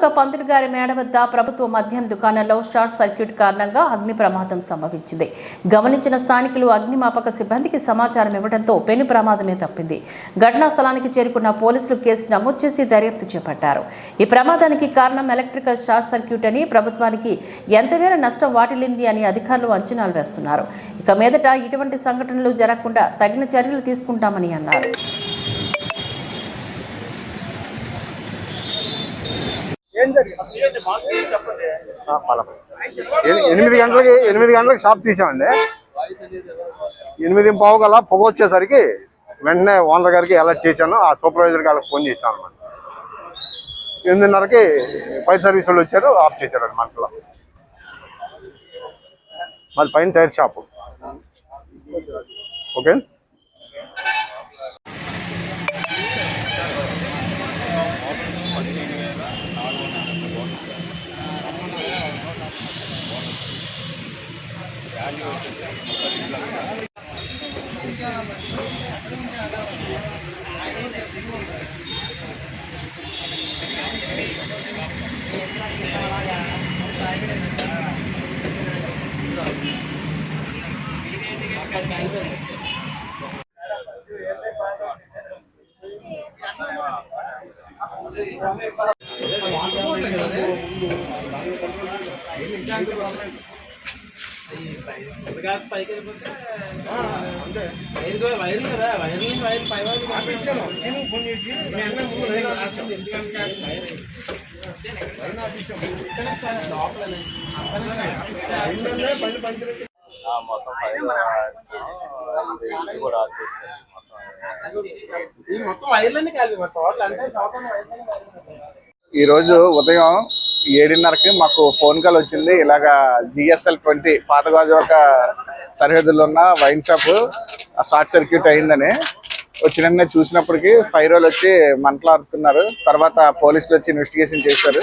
విశాఖ పంతులు గారి మేడ వద్ద ప్రభుత్వ మద్యం దుకాణంలో షార్ట్ సర్క్యూట్ కారణంగా అగ్ని ప్రమాదం సంభవించింది. గమనించిన స్థానికులు అగ్నిమాపక సిబ్బందికి సమాచారం ఇవ్వడంతో పెను ప్రమాదమే తప్పింది. ఘటనా స్థలానికి చేరుకున్న పోలీసులు కేసు నమోదు చేసి దర్యాప్తు చేపట్టారు. ఈ ప్రమాదానికి కారణం ఎలక్ట్రికల్ షార్ట్ సర్క్యూట్ అని ప్రభుత్వానికి ఎంతమేర నష్టం వాటిల్లింది అని అధికారులు అంచనాలు వేస్తున్నారు. ఇక మీదట ఇటువంటి సంఘటనలు జరగకుండా తగిన చర్యలు తీసుకుంటామని అన్నారు. ఎనిమిది గంటలకి ఎనిమిది గంటలకి షాప్ తీసామండి. ఎనిమిది పావు గల పొగ వచ్చేసరికి వెంటనే ఓనర్ గారికి అలర్ట్ చేశాను. ఆ సూపర్వైజర్ గారికి ఫోన్ చేశాను అనమాట ఎనిమిదిన్నరకి ఫైర్ సర్వీస్ వాళ్ళు వచ్చారు ఆఫ్ చేశారు మంటలో మరి పైన టైర్ షాపు. ఓకే? మొత్తం పైన ఇది కూడా ఆఫ్ చేశారు. మొత్తం మొత్తం వైర్లన్నీ మొత్తం టోటల్ అంటే టోటల్ వైర్లన్నీ ఈ రోజు ఉదయం ఏడున్నరకి మాకు ఫోన్ కాల్ వచ్చింది. ఇలాగా జిఎస్ఎల్ ట్వంటీ పాతగాజువాక సరిహద్దులో ఉన్న వైన్ షాప్ షార్ట్ సర్క్యూట్ అయిందని వచ్చిన చూసినప్పటికీ ఫైర్ వాళ్ళు వచ్చి మంటలాడుతున్నారు. తర్వాత పోలీసులు వచ్చి ఇన్వెస్టిగేషన్ చేశారు.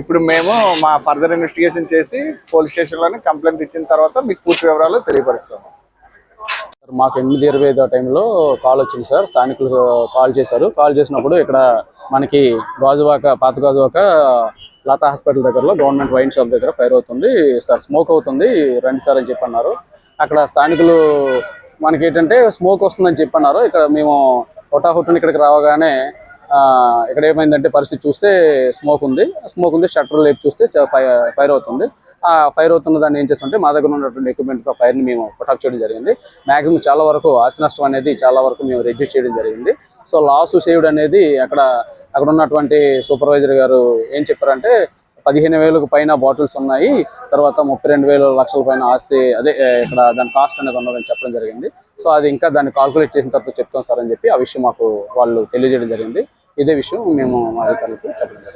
ఇప్పుడు మేము మా ఫర్దర్ ఇన్వెస్టిగేషన్ చేసి పోలీస్ స్టేషన్లోనే కంప్లైంట్ ఇచ్చిన తర్వాత మీకు పూర్తి వివరాలు తెలియపరుస్తాము సార్ మాకు ఎనిమిది ఇరవై ఐదో టైంలో కాల్ వచ్చింది సార్. స్థానికులు కాల్ చేశారు. కాల్ చేసినప్పుడు ఇక్కడ మనకి గాజువాక పాత గాజువాక లతా హాస్పిటల్ దగ్గరలో గవర్నమెంట్ వైన్ షాప్ దగ్గర ఫైర్ అవుతుంది. సార్ స్మోక్ అవుతుంది. రండి సార్ అని చెప్పన్నారు. అక్కడ స్థానికులు మనకి ఏంటంటే స్మోక్ వస్తుందని చెప్పన్నారు. ఇక్కడ మేము హుటాహుట్టుని ఇక్కడికి రావగానే ఆ, ఇక్కడ ఏమైందంటే పరిస్థితి చూస్తే స్మోక్ ఉంది. స్మోక్ ఉంది షట్టర్ లేపు చూస్తే ఫైర్ అవుతుంది. ఆ ఫైర్ అవుతున్న దాన్ని ఏం చేస్తుంటే మా దగ్గర ఉన్నటువంటి ఎక్విప్మెంట్తో ఫైర్ని మేము ప్రొటెక్ట్ చేయడం జరిగింది. మ్యాక్సిమం చాలా వరకు ఆస్తి నష్టం అనేది చాలా వరకు మేము రెడ్యూస్ చేయడం జరిగింది. సో లాస్ సేవ్డ్ అనేది అక్కడ అక్కడ ఉన్నటువంటి సూపర్వైజర్ గారు ఏం చెప్పారంటే పదిహేను వేలకు పైన బాటిల్స్ ఉన్నాయి తర్వాత ముప్పై రెండు వేల లక్షల పైన ఆస్తి అదే ఇక్కడ దాని కాస్ట్ అనేది ఉన్నదని చెప్పడం జరిగింది. సో అది ఇంకా దాన్ని కాల్కులేట్ చేసిన తర్వాత చెప్తాం సార్ అని చెప్పి ఆ విషయం మాకు వాళ్ళు తెలియజేయడం జరిగింది. ఇదే విషయం మేము మా అధికారులకు చెప్పడం జరిగింది.